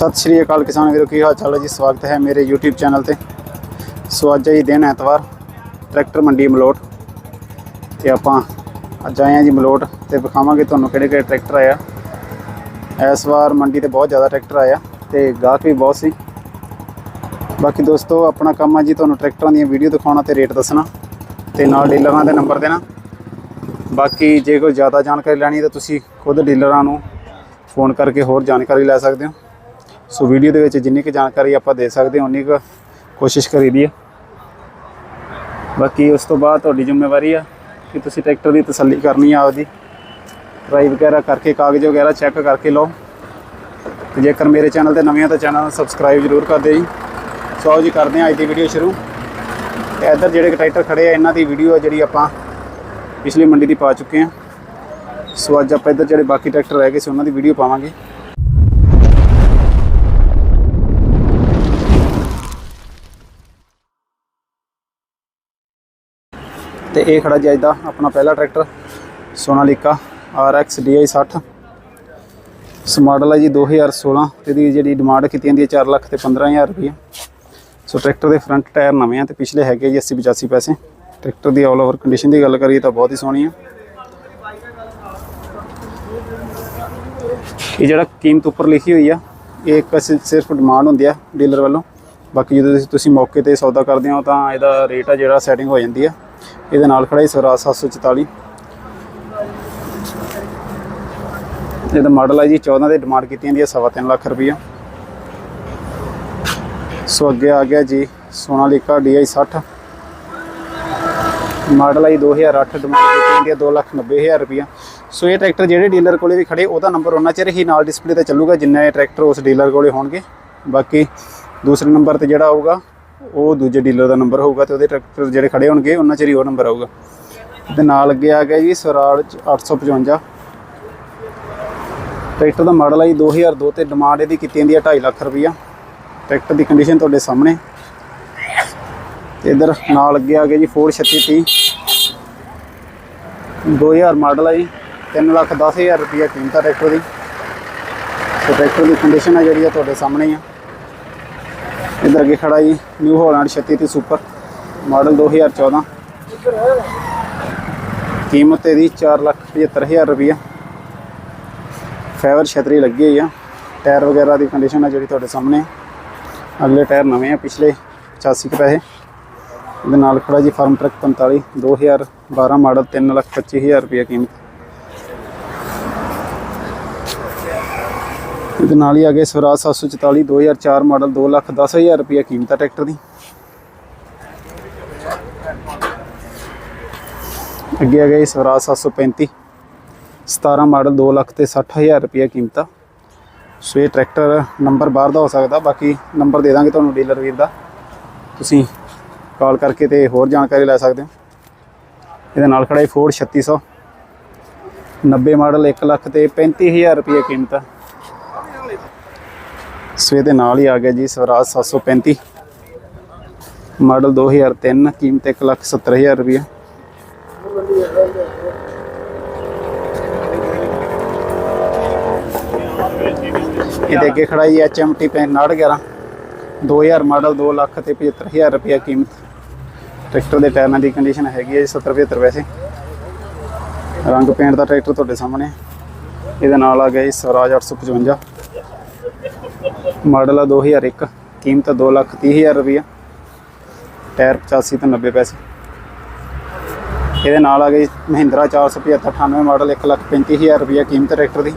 ਸਤਿ ਸ਼੍ਰੀ ਅਕਾਲ ਕਿਸਾਨ ਵੀਰੋ, ਕੀ ਹਾਲ ਚਾਲ ਹੈ ਜੀ? ਸਵਾਗਤ ਹੈ ਮੇਰੇ YouTube ਚੈਨਲ ਤੇ। ਸੋ ਅੱਜ ਹੈ ਜੀ ਦਿਨ ਐਤਵਾਰ, ਟਰੈਕਟਰ ਮੰਡੀ ਮਲੋਟ। ਤੇ ਆਪਾਂ ਅੱਜ ਆਏ ਹਾਂ ਜੀ ਮਲੋਟ ਤੇ ਵਿਖਾਵਾਂਗੇ ਤੁਹਾਨੂੰ ਕਿਹੜੇ ਕਿਹੜੇ ਟਰੈਕਟਰ ਆਇਆ ਇਸ ਵਾਰ ਮੰਡੀ ਤੇ ਬਹੁਤ ਜ਼ਿਆਦਾ ਟਰੈਕਟਰ ਆਇਆ ਤੇ ਗਾਹਕ ਵੀ ਬਹੁਤ ਸੀ। ਬਾਕੀ ਦੋਸਤੋ, ਆਪਣਾ ਕੰਮ ਆ ਜੀ ਤੁਹਾਨੂੰ ਟਰੈਕਟਰਾਂ ਦੀਆਂ ਵੀਡੀਓ ਦਿਖਾਉਣਾ ਤੇ ਰੇਟ ਦੱਸਣਾ ਤੇ ਨਾਲ ਡੀਲਰਾਂ ਦੇ ਨੰਬਰ ਦੇਣਾ। ਬਾਕੀ ਜੇ ਕੋਈ ਜ਼ਿਆਦਾ ਜਾਣਕਾਰੀ ਲੈਣੀ ਤਾਂ ਤੁਸੀਂ ਖੁਦ ਡੀਲਰਾਂ ਨੂੰ ਫੋਨ ਕਰਕੇ ਹੋਰ ਜਾਣਕਾਰੀ ਲੈ ਸਕਦੇ ਹੋ। ਸੋ ਵੀਡੀਓ ਦੇ ਵਿੱਚ ਜਿੰਨੀ ਕੁ ਜਾਣਕਾਰੀ ਆਪਾਂ ਦੇ ਸਕਦੇ ਹਾਂ, ਉਨੀ ਕੁ ਕੋਸ਼ਿਸ਼ ਕਰੀਦੀ ਹੈ। ਬਾਕੀ ਉਸ ਤੋਂ ਬਾਅਦ ਤੁਹਾਡੀ ਜ਼ਿੰਮੇਵਾਰੀ ਆ ਕਿ ਤੁਸੀਂ ਟਰੈਕਟਰ ਦੀ ਤਸੱਲੀ ਕਰਨੀ ਆ ਆਪਦੀ। ਟਰਾਈ ਵਗੈਰਾ ਕਰਕੇ, ਕਾਗਜ਼ ਵਗੈਰਾ ਚੈੱਕ ਕਰਕੇ ਲਓ। ਤੇ ਜੇਕਰ ਮੇਰੇ ਚੈਨਲ ਤੇ ਨਵੇਂ ਆ ਤਾਂ ਚੈਨਲ ਨੂੰ ਸਬਸਕ੍ਰਾਈਬ ਜ਼ਰੂਰ ਕਰ ਦਿਓ ਜੀ। ਸੋ ਆਓ ਜੀ, ਕਰਦੇ ਹਾਂ ਅੱਜ ਦੀ ਵੀਡੀਓ ਸ਼ੁਰੂ। ਤੇ ਇੱਧਰ ਜਿਹੜੇ ਟਰੈਕਟਰ ਖੜੇ ਆ, ਇਹਨਾਂ ਦੀ ਵੀਡੀਓ ਆ ਜਿਹੜੀ ਆਪਾਂ ਪਿਛਲੀ ਮੰਡੀ ਦੀ ਪਾ ਚੁੱਕੇ ਹਾਂ। ਸੋ ਅੱਜ ਆਪਾਂ ਇੱਧਰ ਜਿਹੜੇ ਬਾਕੀ ਟਰੈਕਟਰ ਰਹਿ ਗਏ ਸੀ, ਉਹਨਾਂ ਦੀ ਵੀਡੀਓ ਪਾਵਾਂਗੇ। ਤੇ ਇਹ ਖੜਾ ਜੀ ਅੱਜ ਦਾ ਆਪਣਾ ਪਹਿਲਾ ਟਰੈਕਟਰ, ਸੋਨਾਲੀਕਾ RX DI 60 ਇਸ ਮਾਡਲ ਹੈ ਜੀ 2016 ਤੇ ਦੀ ਜਿਹੜੀ ਡਿਮਾਂਡ ਕੀਤੀ ਜਾਂਦੀ ਹੈ 4 ਲੱਖ ਤੇ 15000 ਰੁਪਏ ਸੋ ਟਰੈਕਟਰ ਦੇ ਫਰੰਟ ਟਾਇਰ ਨਵੇਂ ਆ ਤੇ ਪਿਛਲੇ ਹੈਗੇ ਜੀ 80 85 ਪੈਸੇ। ਟਰੈਕਟਰ ਦੀ ਆਲ ਓਵਰ ਕੰਡੀਸ਼ਨ ਦੀ ਗੱਲ ਕਰੀਏ ਤਾਂ ਬਹੁਤ ਹੀ ਸੋਹਣੀ ਆ। ਇਹ ਜਿਹੜਾ ਕੀਮਤ ਉੱਪਰ ਲਿਖੀ ਹੋਈ ਆ, ਇਹ ਇੱਕ ਸਿ- ਸਿਰਫ ਡਿਮਾਂਡ ਹੁੰਦੀ ਆ ਡੀਲਰ ਵੱਲੋਂ। ਬਾਕੀ ਜਦੋਂ ਤੁਸੀਂ ਮੌਕੇ ਤੇ ਸੌਦਾ ਕਰਦੇ ਹੋ ਤਾਂ ਇਹਦਾ ਰੇਟ ਆ ਜਿਹੜਾ ਸੈਟਿੰਗ ਹੋ ਜਾਂਦੀ ਆ। ਇਹਦੇ ਨਾਲ ਖੜਾ ਹੀ ਸਵਰਾਜ 744 ਇਹਦਾ ਮਾਡਲ ਹੈ ਜੀ 14 ਦੇ ਡਿਮਾਂਡ ਕੀਤੀ ਜਾਂਦੀ ਹੈ ਸਵਾ ਤਿੰਨ ਲੱਖ ਰੁਪਈਆ। ਸੋ ਅੱਗੇ ਆ ਗਿਆ ਜੀ, ਸੋਨਾਲੀਕਾ DI 60 ਮਾਡਲ ਹੈ ਜੀ 2008 ਡਿਮਾਂਡ ਕੀਤੀ ਜਾਂਦੀ ਹੈ 290000 ਰੁਪਈਆ। ਸੋ ਇਹ ਟਰੈਕਟਰ ਜਿਹੜੇ ਡੀਲਰ ਕੋਲੇ ਵੀ ਖੜੇ, ਉਹਦਾ ਨੰਬਰ ਉਹਨਾਂ ਚਿਰ ਹੀ ਨਾਲ ਡਿਸਪਲੇ ਤੇ ਚੱਲੂਗਾ, ਜਿੰਨਾ ਇਹ ਟਰੈਕਟਰ ਉਸ ਡੀਲਰ ਕੋਲੇ ਹੋਣਗੇ। ਬਾਕੀ ਦੂਸਰੇ ਨੰਬਰ ਤੇ ਜਿਹੜਾ ਆਊਗਾ ਉਹ ਦੂਜੇ ਡੀਲਰ ਦਾ ਨੰਬਰ ਹੋਊਗਾ ਤੇ ਉਹਦੇ ਟਰੈਕਟਰ ਜਿਹੜੇ ਖੜੇ ਹੋਣਗੇ, ਉਹਨਾਂ 'ਚ ਹੀ ਉਹ ਨੰਬਰ ਆਊਗਾ। ਤੇ ਨਾਲ ਅੱਗੇ ਆ ਗਿਆ ਜੀ ਸਵਰਾਜ 855 ਟਰੈਕਟਰ ਦਾ ਮਾਡਲ ਹੈ ਜੀ 2002 ਤੇ ਡਿਮਾਂਡ ਇਹਦੀ ਕੀਤੀ ਜਾਂਦੀ ਹੈ 2.5 ਲੱਖ ਰੁਪਈਆ। ਟਰੈਕਟਰ ਦੀ ਕੰਡੀਸ਼ਨ ਤੁਹਾਡੇ ਸਾਹਮਣੇ। ਤੇ ਇਧਰ ਨਾਲ ਅੱਗੇ ਆ ਗਿਆ ਜੀ ਫੋਰਡ 3630 2000 ਮਾਡਲ ਹੈ ਜੀ 3 ਲੱਖ 10000 ਰੁਪਈਆ ਕੀਮਤ ਹੈ ਟਰੈਕਟਰ ਦੀ। ਤੇ ਟਰੈਕਟਰ ਦੀ ਕੰਡੀਸ਼ਨ ਹੈ ਜਿਹੜੀ ਆ ਤੁਹਾਡੇ ਸਾਹਮਣੇ ਆ। ਇਧਰ ਅੱਗੇ ਖੜਾ ਜੀ ਨਿਊ ਹਾਲੈਂਡ 3630 ਸੁਪਰ ਮਾਡਲ 2014 ਕੀਮਤ ਇਹਦੀ 4 ਲੱਖ 75000 ਰੁਪਈਆ। ਫਾਈਬਰ ਛਤਰੀ ਲੱਗੀ ਹੋਈ ਆ। ਟਾਇਰ ਵਗੈਰਾ ਦੀ ਕੰਡੀਸ਼ਨ ਆ ਜਿਹੜੀ ਤੁਹਾਡੇ ਸਾਹਮਣੇ ਆ। ਅਗਲੇ ਟਾਇਰ ਨਵੇਂ ਆ, ਪਿਛਲੇ 85 ਕੁ ਪੈਸੇ। ਇਹਦੇ ਨਾਲ ਖੜਾ ਜੀ ਫਾਰਮ ਟਰੱਕ 45 2012 ਮਾਡਲ 325000 ਰੁਪਏ ਕੀਮਤ। ਇਹਦੇ ਨਾਲ ਹੀ ਆ ਗਏ ਸਵਰਾਜ 744 2004 ਮਾਡਲ 210000 ਰੁਪਏ ਕੀਮਤ ਆ ਟਰੈਕਟਰ ਦੀ। ਅੱਗੇ ਆ ਗਏ ਸਵਰਾਜ 735 17 ਮਾਡਲ 2 ਲੱਖ ਤੇ 60000 ਰੁਪਏ ਕੀਮਤ। ਆ ਸੋ ਇਹ ਟਰੈਕਟਰ ਨੰਬਰ ਬਾਹਰ ਦਾ ਹੋ ਸਕਦਾ, ਬਾਕੀ ਨੰਬਰ ਦੇ ਦਾਂਗੇ ਤੁਹਾਨੂੰ ਡੀਲਰ ਵੀਰ ਦਾ। ਤੁਸੀਂ ਕਾਲ ਕਰਕੇ ਤੇ ਹੋਰ ਜਾਣਕਾਰੀ ਲੈ ਸਕਦੇ ਹੋ। ਇਹਦੇ ਨਾਲ ਖੜਾ ਹੈ ਫੋਰਡ 3600 90 ਮਾਡਲ 1 ਲੱਖ ਤੇ 35000 ਰੁਪਏ ਕੀਮਤ। ਆ ਸੋ ਇਹਦੇ ਨਾਲ ਹੀ ਆ ਗਿਆ ਜੀ ਸਵਰਾਜ 735 ਮਾਡਲ 2003 ਕੀਮਤ 1 ਲੱਖ 70000 ਰੁਪਏ ਇਹਦੇ ਅੱਗੇ ਖੜਾ ਜੀ HMT 5911 2000 ਮਾਡਲ 2 ਲੱਖ ਤੇ 75000 ਰੁਪਏ ਕੀਮਤ। ਟਰੈਕਟਰ ਦੇ ਟਾਇਰਾਂ ਦੀ ਕੰਡੀਸ਼ਨ ਹੈਗੀ ਹੈ ਜੀ 70 75 ਵੈਸੇ। ਰੰਗ ਪੇਂਟ ਦਾ ਟਰੈਕਟਰ ਤੁਹਾਡੇ ਸਾਹਮਣੇ। ਇਹਦੇ ਨਾਲ ਆ ਗਿਆ ਜੀ ਸਵਰਾਜ 855 ਮਾਡਲ ਆ 2001 ਕੀਮਤ 2 ਲੱਖ 30000 ਰੁਪਏ ਟਾਇਰ 85 ਤੋਂ 90 ਪੈਸੇ। ਇਹਦੇ ਨਾਲ ਆ ਗਈ ਮਹਿੰਦਰਾ 475 98 ਮਾਡਲ 1 ਲੱਖ 35000 ਰੁਪਏ ਕੀਮਤ ਟਰੈਕਟਰ ਦੀ।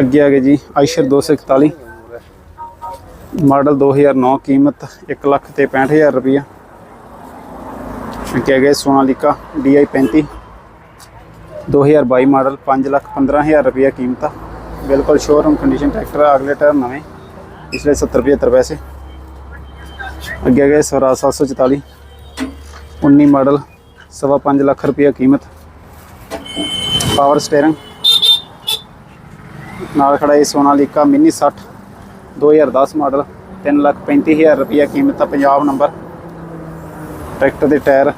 ਅੱਗੇ ਆ ਗਏ ਜੀ, ਆਇਸ਼ਰ 241 ਮਾਡਲ 2009 ਕੀਮਤ 1 ਲੱਖ ਤੇ 65000 ਰੁਪਏ ਅੱਗੇ ਆ ਗਏ ਸੋਨਾਲੀਕਾ DI 35 2022 ਮਾਡਲ 5 ਲੱਖ 15000 ਰੁਪਏ ਕੀਮਤ ਆ। ਬਿਲਕੁਲ ਸ਼ੋਰੂਮ ਕੰਡੀਸ਼ਨ ਟਰੈਕਟਰ ਆ, ਅਗਲੇ ਟਾਇਰ ਨਵੇਂ। ਪਿਛਲੇ 70 75 ਪੈਸੇ। ਅੱਗੇ ਆ ਗਏ ਸਵਰਾਜ 744 19 ਮਾਡਲ, ਸਵਾ 5 ਲੱਖ ਰੁਪਏ ਕੀਮਤ। ਪਾਵਰ ਸਟੀਅਰਿੰਗ ਨਾਲ ਖੜਾ ਹੈ ਸੋਨਾਲੀਕਾ ਮਿੰਨੀ 60 2010 ਮਾਡਲ 3 ਲੱਖ 35000 ਰੁਪਏ ਕੀਮਤ ਆ, ਪੰਜਾਬ ਨੰਬਰ ਟਰੈਕਟਰ ਦੇ ਟਾਇਰ,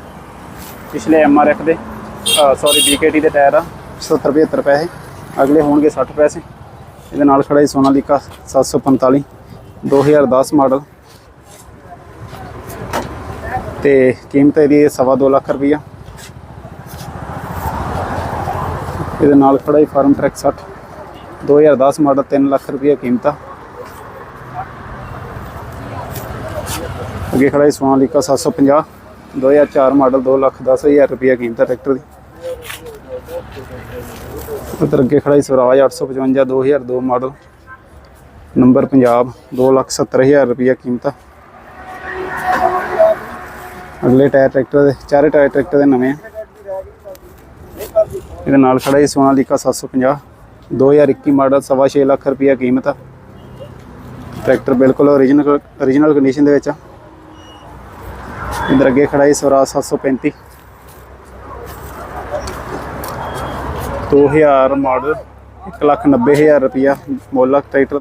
ਪਿਛਲੇ ਐਮਆਰਐਫ ਦੇ। ਸੌਰੀ BKT ਦੇ ਟਾਇਰ ਆ। 70 75 ਪੈਸੇ। ਅਗਲੇ ਹੋਣਗੇ 60 ਪੈਸੇ। ਇਹਦੇ ਨਾਲ ਖੜਾ ਹੈ ਸੋਨਾਲੀਕਾ 745 2010 ਮਾਡਲ। ਤੇ ਕੀਮਤ ਇਹਦੀ ਸਵਾ ਦੋ ਲੱਖ ਰੁਪਈਆ। ਇਹਦੇ ਨਾਲ ਖੜਾ ਹੈ ਫਾਰਮ ਟਰੈਕ 60 2010 ਮਾਡਲ 3 ਲੱਖ ਰੁਪਈਆ ਕੀਮਤ ਆ। ਅੱਗੇ ਖੜਾ ਹੈ ਸੋਨਾਲੀਕਾ 750 2004 ਮਾਡਲ 2 ਲੱਖ 10 ਹਜ਼ਾਰ ਰੁਪਈਆ ਕੀਮਤ ਆ ਟਰੈਕਟਰ ਦੀ। ਉਧਰ ਅੱਗੇ ਖੜਾ ਹੈ ਸਵਰਾਜ 855 2002 ਮਾਡਲ। ਨੰਬਰ ਪੰਜਾਬ 2 ਲੱਖ 70 ਹਜ਼ਾਰ ਰੁਪਈਆ ਕੀਮਤ। ਆ ਅਗਲੇ ਟਾਇਰ ਟਰੈਕਟਰ ਦੇ, ਚਾਰੇ ਟਾਇਰ ਟਰੈਕਟਰ ਦੇ ਨਵੇਂ ਆ। ਇਹਦੇ ਨਾਲ ਖੜਾ ਹੈ ਸੋਨਾਲੀਕਾ 750 2021 ਮਾਡਲ, ਸਵਾ ਛੇ ਲੱਖ ਰੁਪਈਆ ਕੀਮਤ ਆ। ਟਰੈਕਟਰ ਬਿਲਕੁਲ ਓਰੀਜਨਲ ਓਰੀਜਨਲ ਕੰਡੀਸ਼ਨ ਦੇ ਵਿੱਚ ਆ। ਇਧਰ ਅੱਗੇ ਖੜਾ ਹੈ ਸਵਰਾਜ 735 2000 ਮਾਡਲ 1 ਲੱਖ 90 ਹਜ਼ਾਰ ਰੁਪਈਆ ਮੁੱਲ ਆ ਟਰੈਕਟਰ